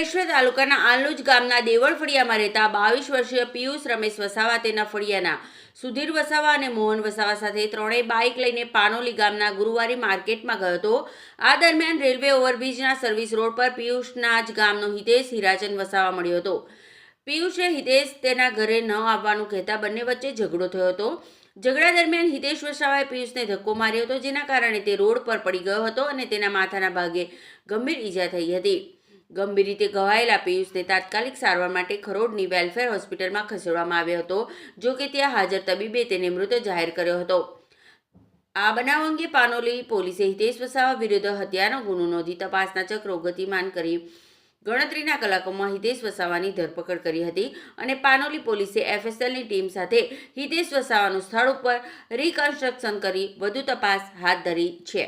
અંકલેશ્વર તાલુકાના આલુજ ગામના દેવળ ફળિયામાં રહેતા બાવીસ વર્ષીય પિયુષ રમેશ વસાવા તેના ફળિયાના સુધીર વસાવા અને મોહન વસાવા સાથે ત્રણેય બાઇક લઈને પાનોલી ગામના ગુરુવારી માર્કેટમાં ગયો હતો. આ દરમિયાન રેલવે ઓવરબ્રિજના સર્વિસ રોડ પર પિયુષના જ ગામનો હિતેશ હિરાચંદ વસાવા મળ્યો હતો. પિયુષે હિતેશ તેના ઘરે ન આવવાનું કહેતા બંને વચ્ચે ઝઘડો થયો હતો. ઝઘડા દરમિયાન હિતેશ વસાવાએ પિયુષને ધક્કો માર્યો હતો, જેના કારણે તે રોડ પર પડી ગયો હતો અને તેના માથાના ભાગે ગંભીર ઈજા થઈ હતી. ગંભીર રીતે ઘવાયેલા પિયુષને તાત્કાલિક સારવાર માટે ખરોડની વેલફેર હોસ્પિટલમાં ખસેડવામાં આવ્યો હતો, જો કે ત્યાં હાજર તબીબે તેને મૃત જાહેર કર્યો હતો. આ બનાવ અંગે પાનોલી પોલીસે હિતેશ વસાવા વિરુદ્ધ હત્યાનો ગુનો નોંધી તપાસના ચક્રો ગતિમાન કરી ગણતરીના કલાકોમાં હિતેશ વસાવાની ધરપકડ કરી હતી અને પાનોલી પોલીસે એફએસએલની ટીમ સાથે હિતેશ વસાવાનું સ્થળ ઉપર રિકન્સ્ટ્રક્શન કરી વધુ તપાસ હાથ ધરી છે.